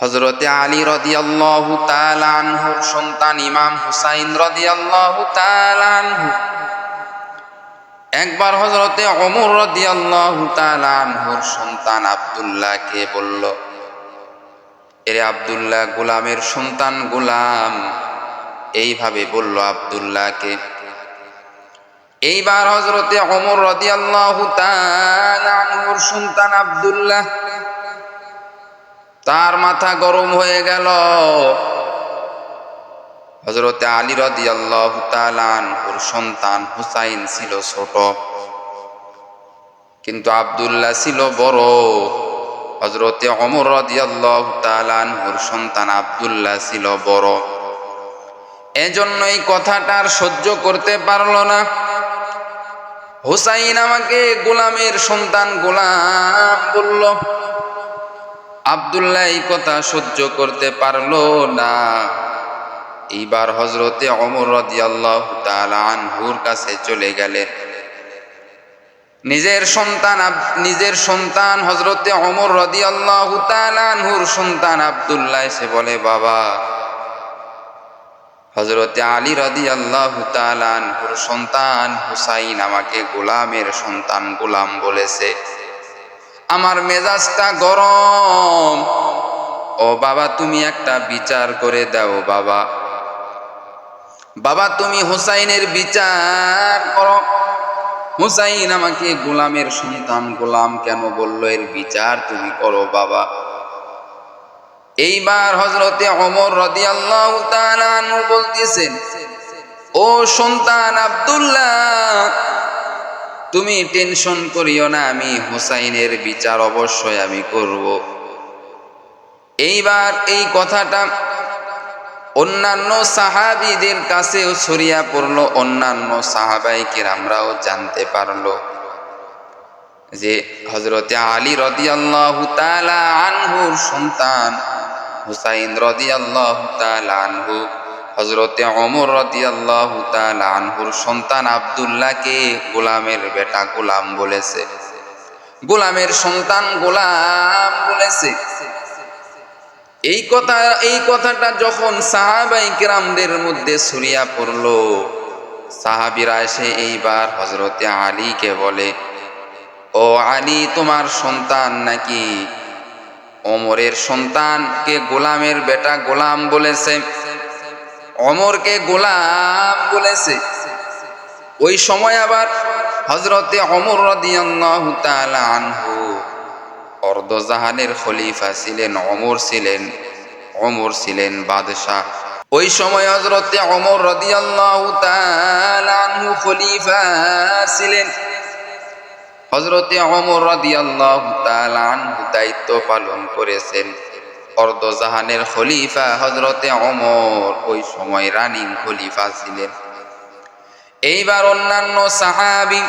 হজরতে আলী রদিয়াল্লাহু তাআলা আনহুর সন্তান ইমাম হুসাইন রদিয়াল্লাহু তাআলা আনহু। একবার হজরতে অমর রদিয়াল্লাহু তাআলা আনহুর সন্তান আব্দুল্লাহকে বলল, এরে আব্দুল্লাহ, গোলামের সন্তান গোলাম। এইভাবে বলল আব্দুল্লাহকে। এইবার হজরতে অমর রদিয়াল্লাহু তাআলা আনহুর সন্তান আব্দুল্লাহ তার মাথা গরম হয়ে গেল। হজরতে আলী রদি সন্তান হুসাইন ছিল ছোট। কিন্তু আবদুল্লাহ ছিল বড়। হজরতে অমর রদি সন্তান আবদুল্লাহ ছিল বড়। এজন্য এই কথাটার সহ্য করতে পারল না। হুসাইন আমাকে গোলামের সন্তান গোলাম বলল আবদুল্লাহ এই কথা সহ্য করতে পারল না। এইবার হজরতে অমর রদিয়াল্লাহ আনহুর কাছে চলে গেলেন নিজের সন্তান নিজের সন্তান হজরতে অমর রদিয়াল্লাহ আনহুর সন্তান আবদুল্লাহ এসে বলে, বাবা হজরতে আলী রদি আল্লাহ আনহুর সন্তান হুসাইন আমাকে গোলামের সন্তান গোলাম বলেছে। আমার মেজাজটা গরম। ও বাবা, তুমি একটা বিচার করে দাও বাবা। বাবা, তুমি হুসাইনের বিচার করো। হুসাইন আমাকে গোলামের সন্তান, গোলাম কেন বলল? এর বিচার তুমি করো বাবা। এইবার হজরতে অমর রদি আল্লাহ বলতেছেন, ও সন্তান আব্দুল্লাহ তুমি টেনশন করিও না, আমি হুসাইনের বিচার অবশ্যই আমি করব। এইবার এই কথাটা অন্যান্য সাহাবিদের কাছেও ছড়িয়া পড়ল, অন্যান্য সাহাবাই আমরাও জানতে পারল যে হজরতে আলী রদিয়াল্লাহু তাআলা আনহুর সন্তান, হুসাইন রদিয়াল্লাহু তাআলা আনহু হজরতে অমর রদিয়াল্লাহু তাআলা আনহুর সন্তান আব্দুল্লাহকে গোলামের বেটা গোলাম বলেছে। গোলামের সন্তান গোলাম বলেছে। এই কথা, এই কথাটা যখন সাহাবাই কিরামদের মধ্যে ছড়িয়া পড়ল, সাহাবিরা এসে এইবার হজরতে আলীকে বলে, ও আলী, তোমার সন্তান নাকি অমরের সন্তানকে গোলামের বেটা গোলাম বলেছে? অমরকে গোলাম বলেছে। ওই সময় আবার হজরতে অমর আনহু অর্ধজাহানের খলিফা ছিলেন, অমর ছিলেন অমর ছিলেন বাদশাহ। ওই সময় হজরতে অমর রদিয়াল্লাহু আনহু খলিফা ছিলেন। হজরতে অমর রদিয়াল্লাহু আনহু দায়িত্ব পালন করেছেন। অর্ধজাহানের খলিফা হজরতে অমর ওই সময় রানিং খলিফা ছিলেন। এইবার অন্যান্য সাহাবি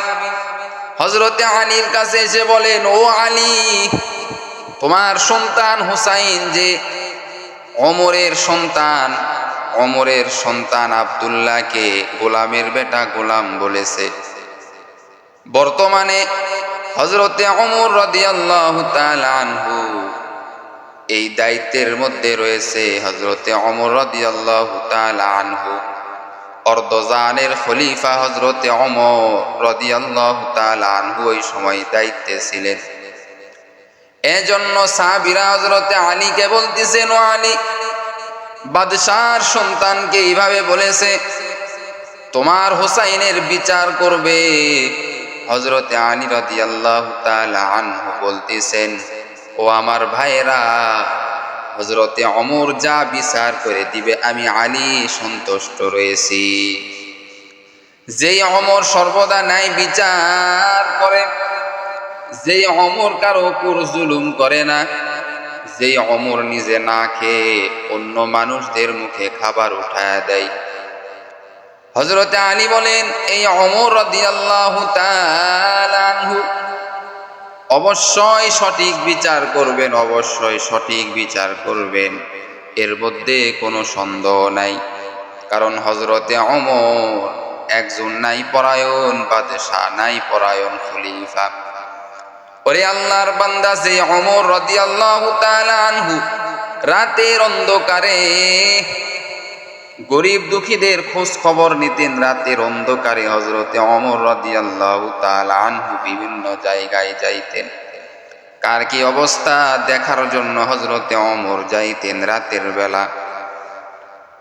হজরতে আলীর কাছে এসে বলেন, ও আলী, তোমার সন্তান হুসাইন যে অমরের সন্তান অমরের সন্তান আবদুল্লাহকে গোলামের বেটা গোলাম বলেছে। বর্তমানে হজরতে অমর রদিয়াল্লাহ আনহু এই দায়িত্বের মধ্যে রয়েছে হজরতে অমর রদিয়াল্লাহ আনহু। অর্ধজানের খলিফা হজরতে অমর রদিয়াল্লাহ আনহু ওই সময় দায়িত্বে ছিলেন। এজন্য সাহাবিরা হজরতে আলীকে বলতেছেন, ও আলী, বাদশার সন্তানকে এইভাবে বলেছে, তোমার হোসাইনের বিচার করবে। হজরতে আলী রদি আল্লাহ আনহু বলতেছেন ও আমার ভাইয়েরা হজরতে অমর যা বিচার করে দিবে, আমি আলী সন্তুষ্ট রয়েছি। যেই অমর সর্বদা নাই বিচার করে, যেই অমর কারও উপর জুলুম করে না, যেই অমর নিজে না খেয়ে অন্য মানুষদের মুখে খাবার উঠায় দেয়। হজরতে আলী বলেন, এই অমর রদিয়াল্লাহু তাআলাহু অবশ্যই সঠিক বিচার করবেন, অবশ্যই সঠিক বিচার করবেন। এর মধ্যে কোনো সন্দেহ নাই। কারণ হজরতে অমর একজন নাই পরায়ণ, বাদশাহ নাই পরায়ণ খলিফা। ওরে আল্লাহর বান্দা, যে অমর তাআলা আনহু, রাতের অন্ধকারে গরিব দুঃখীদের খোঁজ খবর নিতেন রাতের অন্ধকারে হজরতে অমর রাদিয়াল্লাহু আনহু বিভিন্ন জায়গায় যাইতেন। কার কি অবস্থা দেখার জন্য হজরতে অমর যাইতেন রাতের বেলা।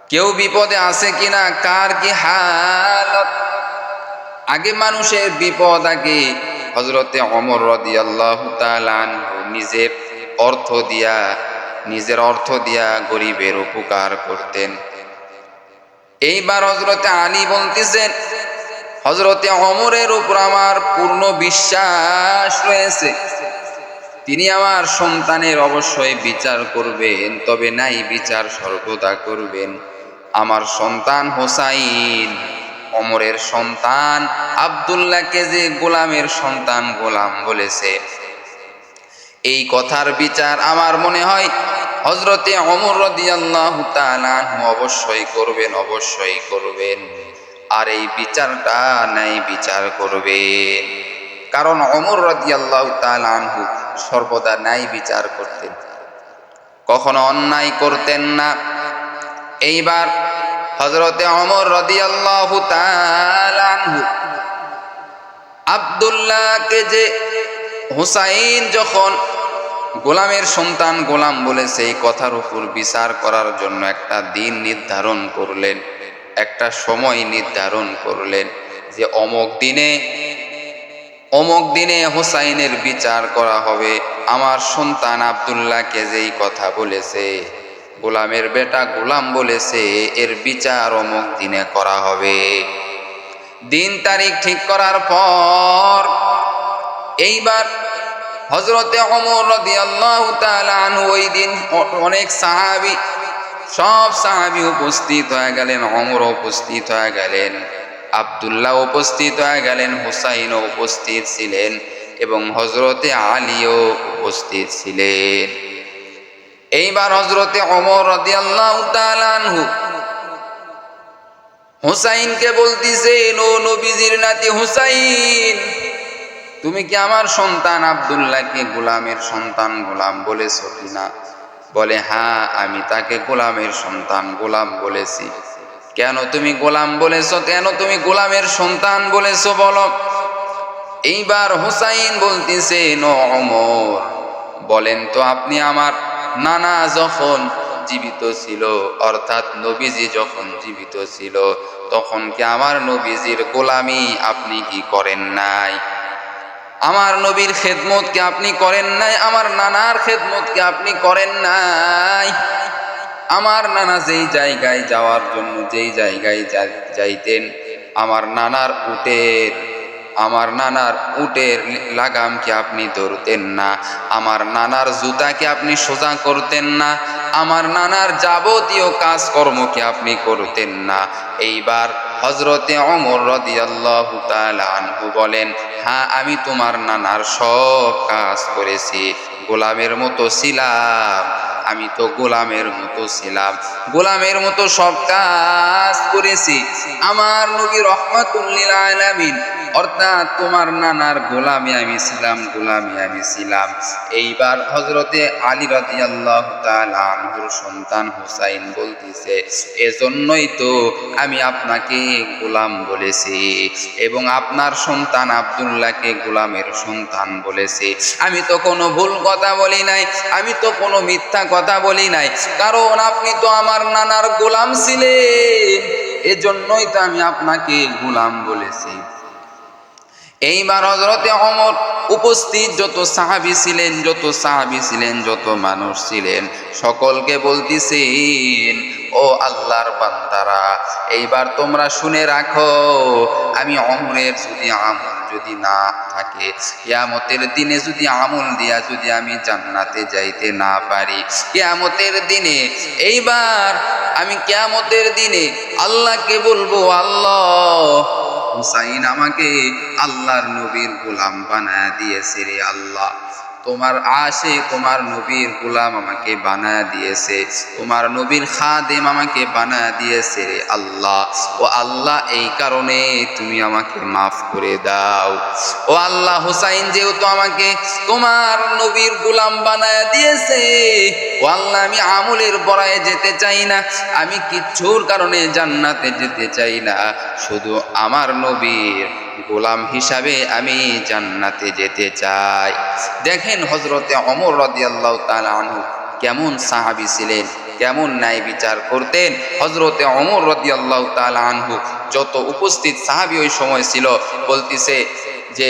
কেউ বিপদে আছে কিনা, কার কি হালত? আগে মানুষের বিপদ আগে হজরতে অমর রাদিয়াল্লাহু আনহু নিজের অর্থ দিয়া, নিজের অর্থ দিয়া গরিবের উপকার করতেন। এইবার হজরতে আলী বলতেছেন হজরতে অমরের উপর আমার পূর্ণ বিশ্বাস রয়েছে। তিনি আমার সন্তানের অবশ্যই বিচার করবেন, তবে নাই বিচার সর্বদা করবেন। আমার সন্তান হোসাইন অমরের সন্তান আবদুল্লাহকে যে গোলামের সন্তান গোলাম বলেছে। এই কথার বিচার আমার মনে হয় হজরতে অমর রদিয়াল্লাহু অবশ্যই করবেন অবশ্যই করবেন। আর এই বিচারটা নাই বিচার করবেন। কারণ অমর রদিয়াল্লাহু আনহু সর্বদা নাই বিচার করতেন। কখনো অন্যায় করতেন না। এইবার হজরতে অমর রদিয়াল্লাহু তাআলা আনহু আব্দুল্লাহকে যে হুসাইন যখন গোলামের সন্তান গোলাম বলেছে এই কথার উপর বিচার করার জন্য একটা দিন নির্ধারণ করলেন, একটা সময় নির্ধারণ করলেন যে অমক দিনে অমক দিনে হুসাইনের বিচার করা হবে। আমার সন্তান আবদুল্লাহকে যেই কথা বলেছে, গোলামের বেটা গোলাম বলেছে, এর বিচার অমক দিনে করা হবে। দিন তারিখ ঠিক করার পর, এইবার হজরতে অমর তাআলা আনহু ওই দিন অনেক সাহাবী, সব সাহাবী উপস্থিত হয়ে গেলেন অমর উপস্থিত হয়ে গেলেন, আব্দুল্লাহ উপস্থিত হয়ে গেলেন, হুসাইনও উপস্থিত ছিলেন এবং হজরতে আলীও উপস্থিত ছিলেন। এইবার হজরতে অমর রাদিয়াল্লাহু তাআলা আনহু হুসাইনকে বলতেছেন, ও নবীজির নাতি হুসাইন তুমি কি আমার সন্তান আবদুল্লাহকে গোলামের সন্তান গোলাম বলেছ কিনা? বলে হ্যাঁ আমি তাকে গোলামের সন্তান গোলাম বলেছি। কেন তুমি গোলাম বলেছ? কেন তুমি গোলামের সন্তান বলেছ বলো? এইবার হুসাইন বলতেছে, নো অমর বলেন তো, আপনি আমার নানা যখন জীবিত ছিল, অর্থাৎ নবীজি যখন জীবিত ছিল, তখন কি আমার নবীজির গোলামি আপনি কি করেন নাই? আমার নবীর খেদমত কি আপনি করেন নাই? আমার নানার খেদমত কি আপনি করেন নাই? আমার নানা যেই জায়গায় যাওয়ার জন্য, যেই জায়গায় যাইতেন, আমার নানার উটের, আমার নানার উটের লাগাম কি আপনি ধরতেন না? আমার নানার জুতা কি আপনি সোজা করতেন না? আমার নানার যাবতীয় কাজকর্ম কি আপনি করতেন না? এইবার হজরতে অমর আনহু বলেন হ্যাঁ আমি তোমার নানার সব কাজ করেছি। গোলামের মতো ছিলাম, আমি তো গোলামের মতো ছিলাম। গোলামের মতো সব কাজ করেছি। আমার নবী রহমাতুল্লিল আলামিন অর্থাৎ তোমার নানার গোলামে আমি ছিলাম, গোলামে আমি ছিলাম। এইবার হজরতে আলী রাদিয়াল্লাহু তাআলা আনহুর সন্তান হুসাইন বলতেছে, এজন্যই তো আমি আপনাকে গোলাম বলেছি এবং আপনার সন্তান আব্দুল্লাহকে গোলামের সন্তান বলেছি। আমি তো কোনো ভুল কথা বলি নাই, আমি তো কোনো মিথ্যা কথা বলি নাই, কারণ আপনি তো আমার নানার গোলাম ছিলেন। এজন্যই তো আমি আপনাকে গোলাম বলেছি। এইবার হজরতে অমর উপস্থিত, যত সাহাবি ছিলেন, যত সাহাবি ছিলেন, যত মানুষ ছিলেন, সকলকে বলতেছেন ও আল্লাহর বান্দারা, এইবার তোমরা শুনে রাখো, আমি অমরের যদি আমল যদি না থাকে, কেয়ামতের দিনে যদি আমল দিয়া যদি আমি জান্নাতে যাইতে না পারি, কেয়ামতের দিনে, এইবার আমি কেয়ামতের দিনে আল্লাহকে বলব, আল্লাহ হুসাইন আমাকে আল্লাহর নবীর গোলাম বানায় দিয়েছে রে আল্লাহ। তোমার আশে তোমার নবীর গোলাম আমাকে বানায় দিয়েছে। তোমার নবীর খাদেম আমাকে বানায় দিয়েছে আল্লাহ। ও আল্লাহ, এই কারণে তুমি আমাকে মাফ করে দাও। ও আল্লাহ হুসাইন, যেহেতু আমাকে তোমার নবীর গোলাম বানায় দিয়েছে, ও আল্লাহ, আমি আমলের বড়ায় যেতে চাই না, আমি কিচ্ছুর কারণে জান্নাতে যেতে চাই না। শুধু আমার নবীর গোলাম হিসাবে আমি জান্নাতে যেতে চাই। দেখেন হজরতে অমর রদিয়াল্লাহ তাআলা আনহু কেমন সাহাবি ছিলেন, কেমন ন্যায় বিচার করতেন। হজরতে অমর রদিয়াল্লাহ তাআলা আনহু যত উপস্থিত সাহাবি ওই সময় ছিল, বলতিছে যে,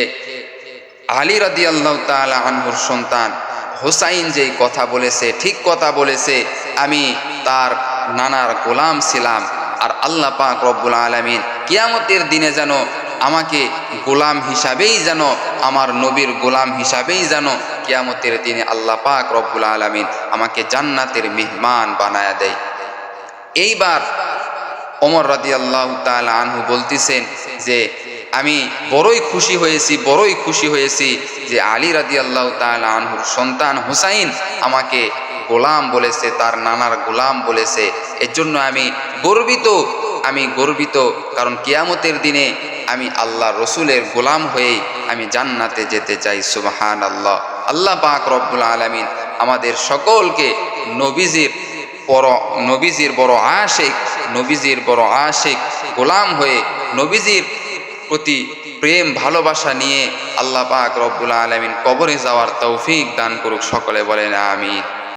আলী রাদিয়াল্লাহু তাআলা আনহুর সন্তান হোসাইন যেই কথা বলেছে, ঠিক কথা বলেছে, আমি তার নানার গোলাম ছিলাম। আর আল্লাহ পাক রব্বুল আলামিন কিয়ামতের দিনে যেন আমাকে গোলাম হিসাবেই যেন, আমার নবীর গোলাম হিসাবেই যেন কিয়ামতের দিনে আল্লাহ পাক রব্বুল আলামিন আমাকে জান্নাতের মেহমান বানায়া দেয়। এইবার ওমর রাদিয়াল্লাহু তাআলা আনহু বলতেছেন যে, আমি বড়ই খুশি হয়েছি, বড়ই খুশি হয়েছি যে আলী রাদিয়াল্লাহু তাআলা আনহুর সন্তান হুসাইন আমাকে গোলাম বলেছে, তার নানার গোলাম বলেছে। এর জন্য আমি গর্বিত আমি গর্বিত, কারণ কিয়ামতের দিনে আমি আল্লাহ রসুলের গোলাম হয়ে আমি জান্নাতে যেতে চাই সুবহান আল্লাহ আল্লাহ পাক রব্বুল আলামিন আমাদের সকলকে নবীজির বড় নবীজির বড় আশেক, নবীজির বড় আশেক গোলাম হয়ে নবীজির প্রতি প্রেম, ভালোবাসা নিয়ে আল্লাহ পাক রব্বুল আলমিন কবরে যাওয়ার তৌফিক দান করুক, সকলে বলেন আমিন।